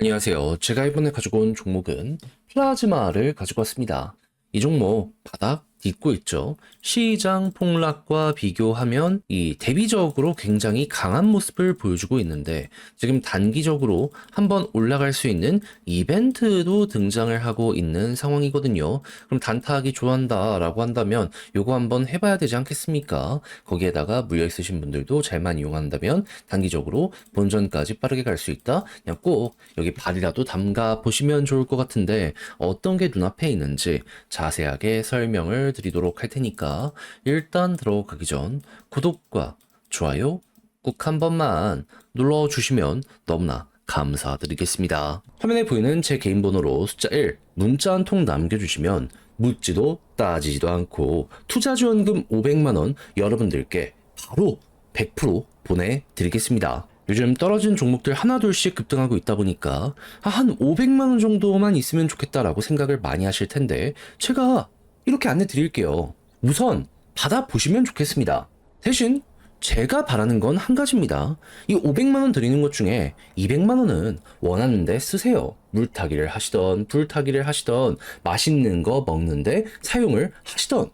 안녕하세요. 제가 이번에 가지고 온 종목은 플라즈마를 가지고 왔습니다. 이 종목 바닥 딛고 있죠. 시장 폭락과 비교하면 이 대비적으로 굉장히 강한 모습을 보여주고 있는데 지금 단기적으로 한번 올라갈 수 있는 이벤트도 등장을 하고 있는 상황이거든요. 그럼 단타하기 좋아한다라고 한다면 요거 한번 해봐야 되지 않겠습니까? 거기에다가 물려 있으신 분들도 잘만 이용한다면 단기적으로 본전까지 빠르게 갈 수 있다. 그냥 꼭 여기 발이라도 담가 보시면 좋을 것 같은데 어떤 게 눈앞에 있는지 자세하게 설명을 드리도록 할 테니까 일단 들어가기 전 구독과 좋아요 꼭한 번만 눌러주시면 너무나 감사드리겠습니다. 화면에 보이는 제 개인 번호로 숫자 1 문자 한 통 남겨주시면 묻지도 따지지도 않고 투자 지원금 500만 원 여러분들께 바로 100% 보내드리겠습니다. 요즘 떨어진 종목들 하나둘씩 급등하고 있다 보니까 한 500만 원 정도만 있으면 좋겠다라고 생각을 많이 하실 텐데 제가 이렇게 안내 드릴게요. 우선 받아보시면 좋겠습니다. 대신 제가 바라는 건 한 가지입니다. 이 500만원 드리는 것 중에 200만원은 원하는데 쓰세요. 물타기를 하시던, 불타기를 하시던, 맛있는 거 먹는데 사용을 하시던.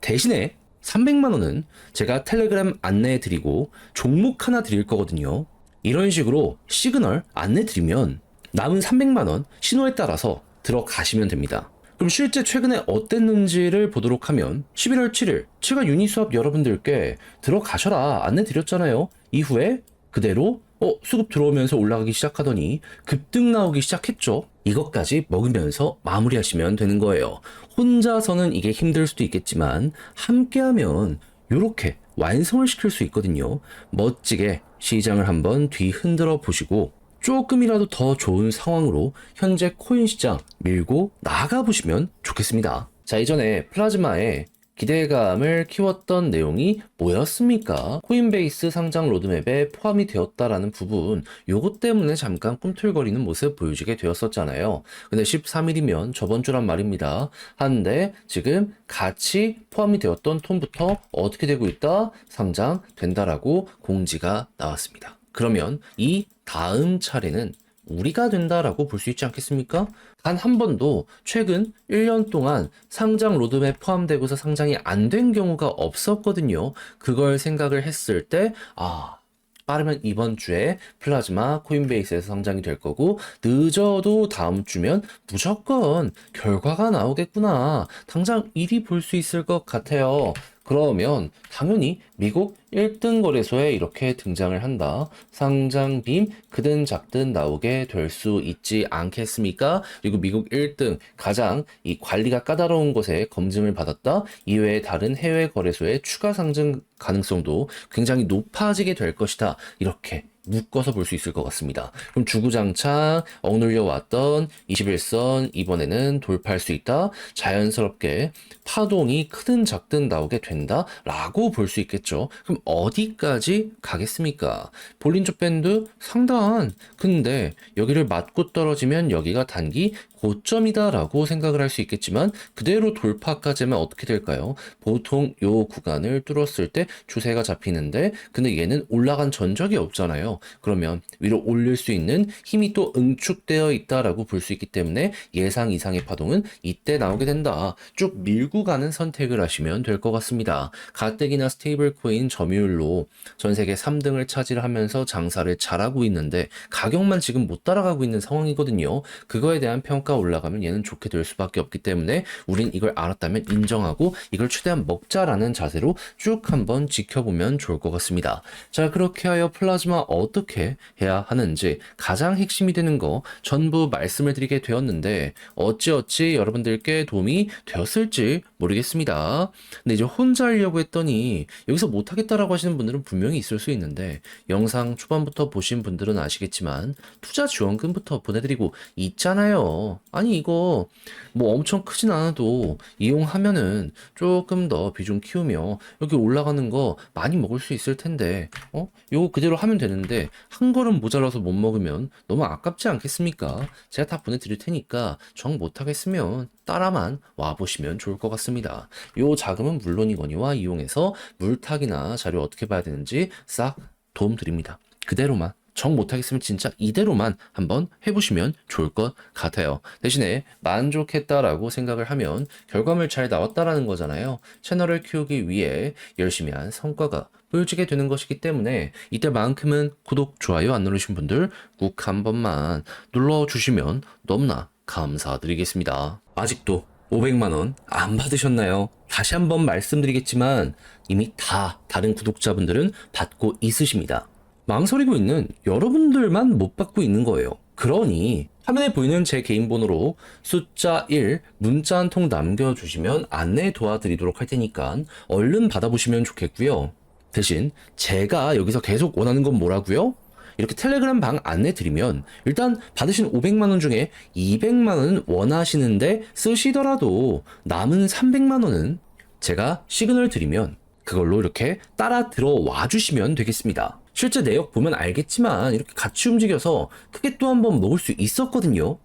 대신에 300만원은 제가 텔레그램 안내해 드리고 종목 하나 드릴 거거든요. 이런 식으로 시그널 안내 드리면 남은 300만원 신호에 따라서 들어가시면 됩니다. 그럼 실제 최근에 어땠는지를 보도록 하면 11월 7일 제가 유니수업 여러분들께 들어가셔라 안내 드렸잖아요. 이후에 그대로 어 수급 들어오면서 올라가기 시작하더니 급등 나오기 시작했죠. 이것까지 먹으면서 마무리하시면 되는 거예요. 혼자서는 이게 힘들 수도 있겠지만 함께하면 이렇게 완성을 시킬 수 있거든요. 멋지게 시장을 한번 뒤 흔들어 보시고 조금이라도 더 좋은 상황으로 현재 코인 시장 밀고 나가 보시면 좋겠습니다. 자, 이전에 플라즈마에 기대감을 키웠던 내용이 뭐였습니까? 코인베이스 상장 로드맵에 포함이 되었다라는 부분, 요것 때문에 잠깐 꿈틀거리는 모습 보여주게 되었었잖아요. 근데 13일이면 저번 주란 말입니다. 한데 지금 같이 포함이 되었던 톤부터 어떻게 되고 있다? 상장 된다라고 공지가 나왔습니다. 그러면 이 다음 차례는 우리가 된다라고 볼 수 있지 않겠습니까? 단 한 번도 최근 1년 동안 상장 로드맵 포함되고서 상장이 안 된 경우가 없었거든요. 그걸 생각을 했을 때, 아, 빠르면 이번 주에 플라즈마 코인베이스에서 상장이 될 거고 늦어도 다음 주면 무조건 결과가 나오겠구나. 당장 1위 볼수 있을 것 같아요. 그러면 당연히 미국 1등 거래소에 이렇게 등장을 한다. 상장 빔 크든 작든 나오게 될 수 있지 않겠습니까? 그리고 미국 1등 가장 이 관리가 까다로운 곳에 검증을 받았다. 이외에 다른 해외 거래소의 추가 상승 가능성도 굉장히 높아지게 될 것이다. 이렇게 묶어서 볼 수 있을 것 같습니다. 그럼 주구장창 억눌려 왔던 21선 이번에는 돌파할 수 있다. 자연스럽게 파동이 크든 작든 나오게 된다라고 볼 수 있겠죠. 그럼 어디까지 가겠습니까? 볼린저 밴드 상단. 근데 여기를 맞고 떨어지면 여기가 단기 고점이다라고 생각을 할 수 있겠지만 그대로 돌파까지면 어떻게 될까요? 보통 요 구간을 뚫었을 때 추세가 잡히는데 근데 얘는 올라간 전적이 없잖아요. 그러면 위로 올릴 수 있는 힘이 또 응축되어 있다라고 볼 수 있기 때문에 예상 이상의 파동은 이때 나오게 된다. 쭉 밀고 가는 선택을 하시면 될 것 같습니다. 가뜩이나 스테이블 코인 점유율로 전 세계 3등을 차지하면서 장사를 잘하고 있는데 가격만 지금 못 따라가고 있는 상황이거든요. 그거에 대한 평가 올라가면 얘는 좋게 될 수밖에 없기 때문에 우린 이걸 알았다면 인정하고 이걸 최대한 먹자라는 자세로 쭉 한번 지켜보면 좋을 것 같습니다. 자, 그렇게 하여 플라즈마 어떻게 해야 하는지 가장 핵심이 되는 거 전부 말씀을 드리게 되었는데 어찌어찌 여러분들께 도움이 되었을지 모르겠습니다. 근데 이제 혼자 하려고 했더니 여기서 못하겠다라고 하시는 분들은 분명히 있을 수 있는데 영상 초반부터 보신 분들은 아시겠지만 투자 지원금부터 보내드리고 있잖아요. 아니 이거 뭐 엄청 크진 않아도 이용하면은 조금 더 비중 키우며 여기 올라가는 거 많이 먹을 수 있을 텐데 어? 요거 그대로 하면 되는데 한 걸음 모자라서 못 먹으면 너무 아깝지 않겠습니까? 제가 다 보내드릴 테니까 정 못하겠으면 따라만 와보시면 좋을 것 같습니다. 요 자금은 물론이거니와 이용해서 물타기나 자료 어떻게 봐야 되는지 싹 도움 드립니다. 그대로만 정 못하겠으면 진짜 이대로만 한번 해보시면 좋을 것 같아요. 대신에 만족했다라고 생각을 하면 결과물 잘 나왔다라는 거잖아요. 채널을 키우기 위해 열심히 한 성과가 보여지게 되는 것이기 때문에 이때만큼은 구독, 좋아요 안 누르신 분들 꾹한 번만 눌러주시면 너무나 감사드리겠습니다. 아직도 500만원 안 받으셨나요? 다시 한번 말씀드리겠지만 이미 다 다른 구독자분들은 받고 있으십니다. 망설이고 있는 여러분들만 못 받고 있는 거예요. 그러니 화면에 보이는 제 개인 번호로 숫자 1 문자 한 통 남겨주시면 안내 도와드리도록 할 테니까 얼른 받아보시면 좋겠고요. 대신 제가 여기서 계속 원하는 건 뭐라고요? 이렇게 텔레그램 방 안내 드리면 일단 받으신 500만 원 중에 200만 원은 원하시는데 쓰시더라도 남은 300만 원은 제가 시그널 드리면 그걸로 이렇게 따라 들어와 주시면 되겠습니다. 실제 내역 보면 알겠지만 이렇게 같이 움직여서 크게 또 한 번 먹을 수 있었거든요.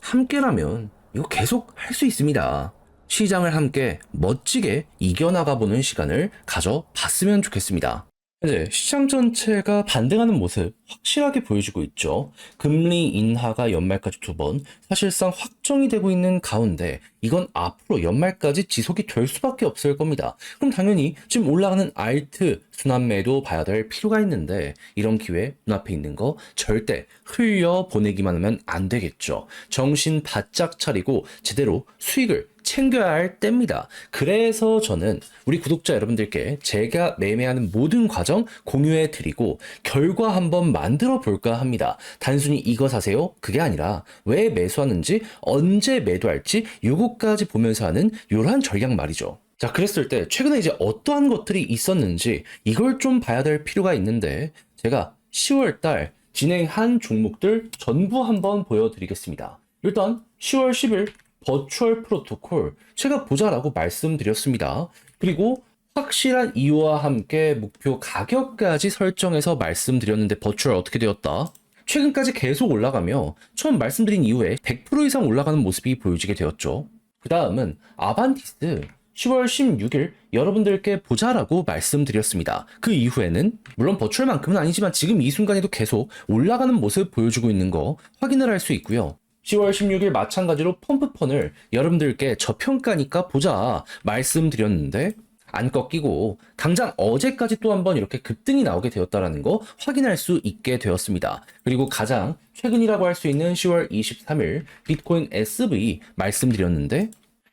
함께라면 이거 계속 할 수 있습니다. 시장을 함께 멋지게 이겨나가 보는 시간을 가져봤으면 좋겠습니다. 현재 시장 전체가 반등하는 모습 확실하게 보여주고 있죠. 금리 인하가 연말까지 두 번 사실상 확정이 되고 있는 가운데 이건 앞으로 연말까지 지속이 될 수밖에 없을 겁니다. 그럼 당연히 지금 올라가는 알트 순환매도 봐야 될 필요가 있는데 이런 기회 눈앞에 있는 거 절대 흘려 보내기만 하면 안 되겠죠. 정신 바짝 차리고 제대로 수익을 챙겨야 할 때입니다. 그래서 저는 우리 구독자 여러분들께 제가 매매하는 모든 과정 공유해 드리고 결과 한번 만들어 볼까 합니다. 단순히 이거 사세요? 그게 아니라 왜 매수하는지 언제 매도할지 요거까지 보면서 하는 요러한 전략 말이죠. 자, 그랬을 때 최근에 이제 어떠한 것들이 있었는지 이걸 좀 봐야 될 필요가 있는데 제가 10월 달 진행한 종목들 전부 한번 보여드리겠습니다. 일단 10월 10일 버추얼 프로토콜 제가 보자라고 말씀드렸습니다. 그리고 확실한 이유와 함께 목표 가격까지 설정해서 말씀드렸는데 버추얼 어떻게 되었다? 최근까지 계속 올라가며 처음 말씀드린 이후에 100% 이상 올라가는 모습이 보여지게 되었죠. 그 다음은 아반티스 10월 16일 여러분들께 보자라고 말씀드렸습니다. 그 이후에는 물론 버추얼만큼은 아니지만 지금 이 순간에도 계속 올라가는 모습 보여주고 있는 거 확인을 할 수 있고요. 10월 16일 마찬가지로 펌프펀을 여러분들께 저평가니까 보자 말씀드렸는데 안 꺾이고 당장 어제까지 또 한번 이렇게 급등이 나오게 되었다라는 거 확인할 수 있게 되었습니다. 그리고 가장 최근이라고 할 수 있는 10월 23일 비트코인 SV 말씀드렸는데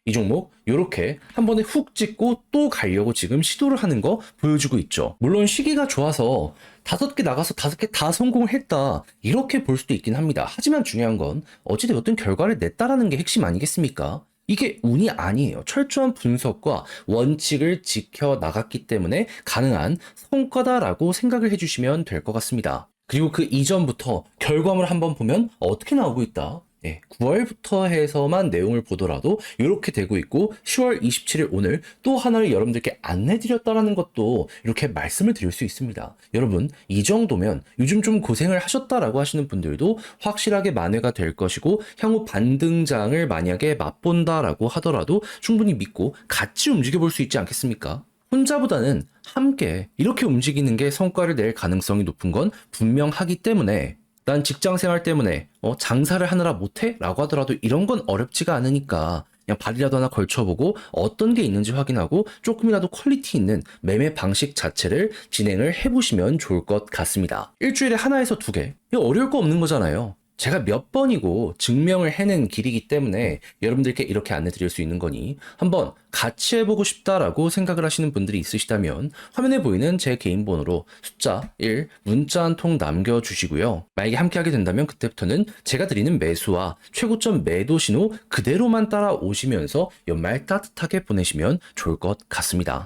이 종목 이렇게 한 번에 훅 찍고 또 가려고 지금 시도를 하는 거 보여주고 있죠. 물론 시기가 좋아서 다섯 개 나가서 다섯 개 다 성공을 했다 이렇게 볼 수도 있긴 합니다. 하지만 중요한 건 어찌되었든 결과를 냈다라는 게 핵심 아니겠습니까? 이게 운이 아니에요. 철저한 분석과 원칙을 지켜 나갔기 때문에 가능한 성과다라고 생각을 해주시면 될 것 같습니다. 그리고 그 이전부터 결과물 한번 보면 어떻게 나오고 있다. 예, 9월부터 해서만 내용을 보더라도 이렇게 되고 있고 10월 27일 오늘 또 하나를 여러분들께 안내드렸다라는 것도 이렇게 말씀을 드릴 수 있습니다. 여러분 이 정도면 요즘 좀 고생을 하셨다라고 하시는 분들도 확실하게 만회가 될 것이고 향후 반등장을 만약에 맛본다라고 하더라도 충분히 믿고 같이 움직여 볼 수 있지 않겠습니까? 혼자보다는 함께 이렇게 움직이는 게 성과를 낼 가능성이 높은 건 분명하기 때문에 난 직장 생활 때문에 어, 장사를 하느라 못해? 라고 하더라도 이런 건 어렵지가 않으니까 그냥 발이라도 하나 걸쳐보고 어떤 게 있는지 확인하고 조금이라도 퀄리티 있는 매매 방식 자체를 진행을 해보시면 좋을 것 같습니다. 일주일에 하나에서 두 개. 이거 어려울 거 없는 거잖아요. 제가 몇 번이고 증명을 해낸 길이기 때문에 여러분들께 이렇게 안내 드릴 수 있는 거니 한번 같이 해보고 싶다라고 생각을 하시는 분들이 있으시다면 화면에 보이는 제 개인 번호로 숫자 1 문자 한 통 남겨주시고요. 만약에 함께 하게 된다면 그때부터는 제가 드리는 매수와 최고점 매도 신호 그대로만 따라오시면서 연말 따뜻하게 보내시면 좋을 것 같습니다.